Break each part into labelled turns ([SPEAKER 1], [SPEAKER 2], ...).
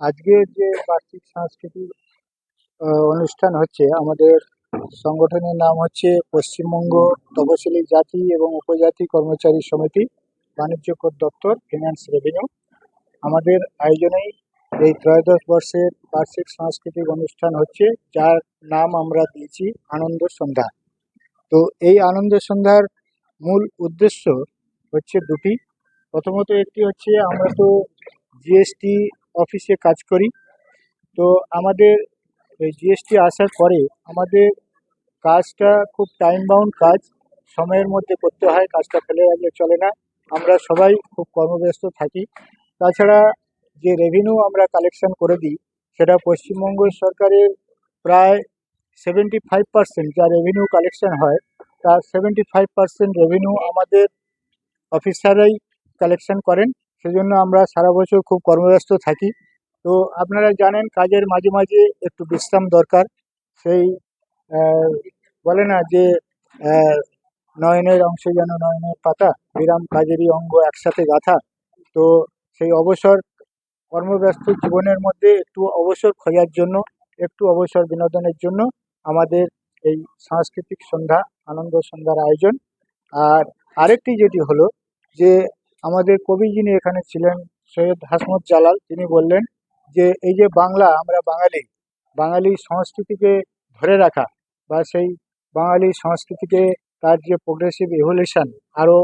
[SPEAKER 1] আজকে যে বার্ষিক সাংস্কৃতিক অনুষ্ঠান হচ্ছে, আমাদের সংগঠনের নাম হচ্ছে পশ্চিমবঙ্গ তপশিলি জাতি এবং উপজাতি কর্মচারী সমিতি, বাণিজ্য কর দপ্তর ফিনান্স রেভিনিউ আমাদের আয়োজনেই এই ত্রয়োদশ বর্ষের বার্ষিক সাংস্কৃতিক অনুষ্ঠান হচ্ছে, যার নাম আমরা দিয়েছি আনন্দ সন্ধ্যা। তো এই আনন্দ সন্ধ্যার মূল উদ্দেশ্য হচ্ছে দুটি। প্রথমত একটি হচ্ছে, আমরা তো জিএসটি অফিসে কাজ করি। তো আমাদের জিএসটি আসার পরে আমাদের কাজটা খুব টাইম বাউন্ড কাজ। সময়ের মধ্যে করতে হয়, কাজটা ফেলে রাখলে চলে না। আমরা সবাই খুব কর্মব্যস্ত থাকি। তাছাড়া যে রেভিনিউ আমরা কালেকশন করে দিই, সেটা পশ্চিমবঙ্গ সরকারের প্রায় সেভেন্টি ফাইভ পার্সেন্ট যা রেভিনিউ কালেকশন হয়, তার সেভেন্টি ফাইভ পার্সেন্ট রেভিনিউ আমাদের অফিসাররাই কালেকশন করেন। সেজন্য আমরা সারা বছর খুব কর্মব্যস্ত থাকি। তো আপনারা জানেন কাজের মাঝে মাঝে একটু বিশ্রাম দরকার। সেই বলে না যে নয়নের অংশ যেন নয়নের পাতা, বিরাম কাজেরই অঙ্গ একসাথে গাথা। তো সেই অবসর, কর্মব্যস্ত জীবনের মধ্যে একটু অবসর খোঁজার জন্য, একটু অবসর বিনোদনের জন্য আমাদের এই সাংস্কৃতিক সন্ধ্যা, আনন্দ সন্ধ্যার আয়োজন। আর আরেকটি যেটি হলো যে আমাদের কবি যিনি এখানে ছিলেন সৈয়দ হাসমত জালাল তিনি বললেন যে এই যে বাংলা আমরা বাঙালি বাঙালি সংস্কৃতিকে ধরে রাখা বা সেই বাঙালি সংস্কৃতিকে তার যে প্রোগ্রেসিভ ইভলিউশন আরও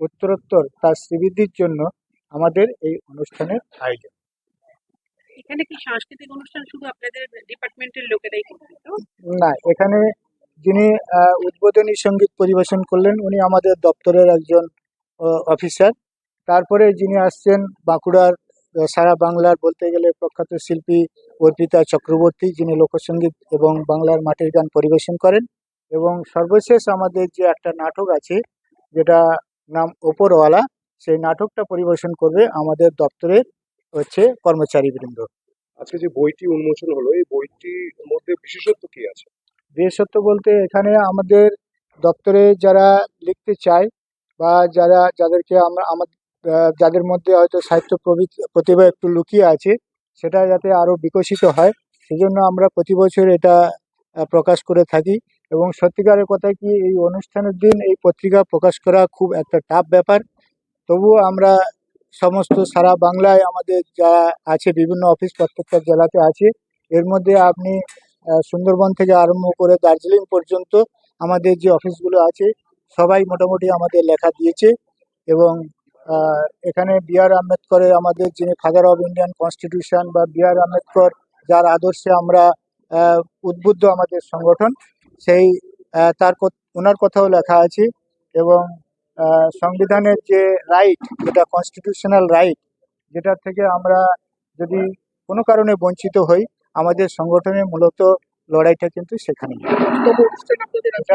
[SPEAKER 1] উত্তরোত্তর তার শ্রীবৃদ্ধির জন্য আমাদের এই অনুষ্ঠানের আয়োজন।
[SPEAKER 2] এখানে কি সাংস্কৃতিক অনুষ্ঠান শুধু আপনাদের ডিপার্টমেন্টের লোকেরাই
[SPEAKER 1] না এখানে যিনি উদ্বোধনী সংগীত পরিবেশন করলেন উনি আমাদের দপ্তরের একজন অফিসার তারপরে যিনি আসছেন বাঁকুড়ার সারা বাংলার বলতে গেলে প্রখ্যাত শিল্পী অর্পিতা চক্রবর্তী যিনি লোকসঙ্গীত এবং বাংলার মাটির গান পরিবেশন করেন। এবং সর্বশেষ আমাদের যে একটা নাটক আছে যেটা নাম ওপরওয়ালা সেই নাটকটা পরিবেশন করবে আমাদের দপ্তরের হচ্ছে কর্মচারীবৃন্দ।
[SPEAKER 3] আজকে যে বইটি উন্মোচন হলো এই বইটির মধ্যে বিশেষত্ব কি আছে?
[SPEAKER 1] বিশেষত্ব বলতে এখানে আমাদের দপ্তরে যারা লিখতে চায় বা যারা যাদেরকে আমরা আমার যাদের মধ্যে হয়তো সাহিত্য প্রতিভা একটু লুকিয়ে আছে, সেটা যাতে আরও বিকশিত হয়, সেজন্য আমরা প্রতি বছর এটা প্রকাশ করে থাকি। এবং সত্যিকারের কথা কি, এই অনুষ্ঠানের দিন এই পত্রিকা প্রকাশ করা খুব একটা টাফ ব্যাপার। তবুও আমরা সমস্ত সারা বাংলায় আমাদের যা আছে, বিভিন্ন অফিস প্রত্যেকটা জেলাতে আছে, এর মধ্যে আপনি সুন্দরবন থেকে আরম্ভ করে দার্জিলিং পর্যন্ত আমাদের যে অফিসগুলো আছে, সবাই মোটামুটি আমাদের লেখা দিয়েছে। এবং এখানে বি আর আম্বেদকরের আমাদের যিনি ফাদার অফ ইন্ডিয়ান কনস্টিটিউশন বা বি আর আম্বেদকর যার আদর্শে আমরা উদ্বুদ্ধ আমাদের সংগঠন সেই তার ওনার কথাও লেখা আছে এবং সংবিধানের যে রাইট যেটা কনস্টিটিউশনাল রাইট যেটার থেকে আমরা যদি কোনো কারণে বঞ্চিত হই আমাদের সংগঠনে মূলত লড়াইটা কিন্তু সেখানে আমাদের